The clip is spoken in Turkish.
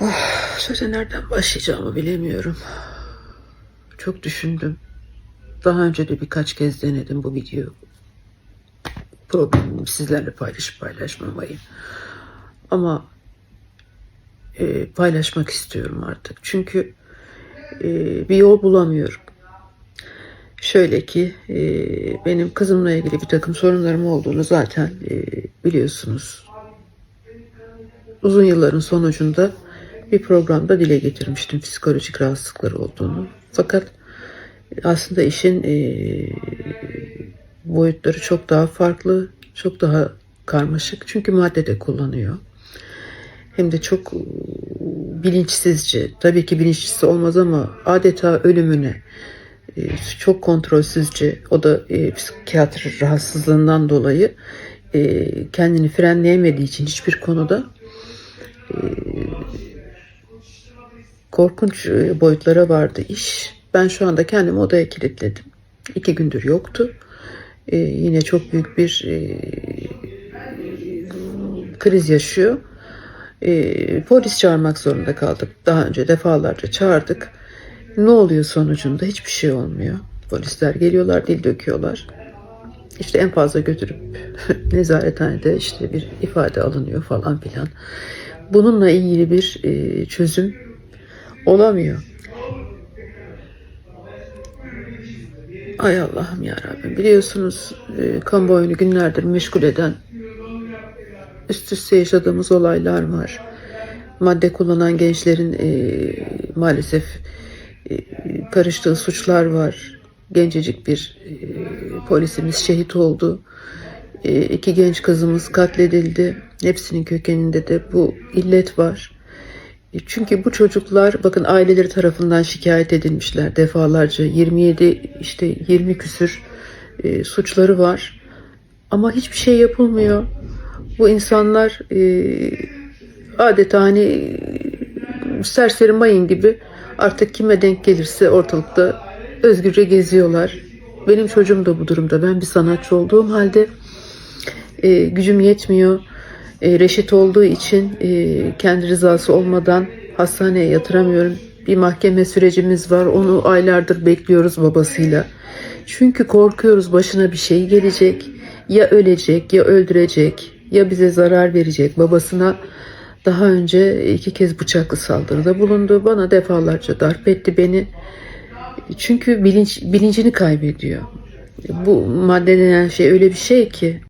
Ah, söze nereden başlayacağımı bilemiyorum. Çok düşündüm. Daha önce de birkaç kez denedim bu video programını sizlerle paylaşıp paylaşmamayı. Ama e, paylaşmak istiyorum artık. Çünkü e, bir yol bulamıyorum. Şöyle ki e, benim kızımla ilgili bir takım sorunlarım olduğunu zaten e, biliyorsunuz. Uzun yılların sonucunda bir programda dile getirmiştim psikolojik rahatsızlıkları olduğunu. Fakat aslında işin e, boyutları çok daha farklı, çok daha karmaşık. Çünkü madde de kullanıyor. Hem de çok e, bilinçsizce, tabii ki bilinçsiz olmaz ama adeta ölümüne e, çok kontrolsüzce, o da e, psikiyatri rahatsızlığından dolayı e, kendini frenleyemediği için hiçbir konuda e, korkunç e, boyutlara vardı iş. Ben şu anda kendimi odaya kilitledim. İki gündür yoktu. E, yine çok büyük bir e, kriz yaşıyor. E, polis çağırmak zorunda kaldık. Daha önce defalarca çağırdık. Ne oluyor sonucunda? Hiçbir şey olmuyor. Polisler geliyorlar, dil döküyorlar. İşte en fazla götürüp nezarethanede işte bir ifade alınıyor falan filan. Bununla ilgili bir e, çözüm olamıyor. Ay Allah'ım ya Rabbim. Biliyorsunuz e, kamuoyunu günlerdir meşgul eden üst üste yaşadığımız olaylar var. Madde kullanan gençlerin e, maalesef e, karıştığı suçlar var. Gencecik bir e, polisimiz şehit oldu. E, iki genç kızımız katledildi. Hepsinin kökeninde de bu illet var. E, Çünkü bu çocuklar bakın aileleri tarafından şikayet edilmişler defalarca 27 işte 20 küsür e, suçları var ama hiçbir şey yapılmıyor. Bu insanlar e, adeta hani e, serseri mayın gibi artık kime denk gelirse ortalıkta özgürce geziyorlar. Benim çocuğum da bu durumda. Ben bir sanatçı olduğum halde e, gücüm yetmiyor. E, reşit olduğu için e, kendi rızası olmadan hastaneye yatıramıyorum. Bir mahkeme sürecimiz var. Onu aylardır bekliyoruz babasıyla. Çünkü korkuyoruz başına bir şey gelecek. Ya ölecek ya öldürecek ya bize zarar verecek. Babasına daha önce iki kez bıçaklı saldırıda bulundu. Bana defalarca darp etti beni. Çünkü bilinç, bilincini kaybediyor. Bu madde denen şey öyle bir şey ki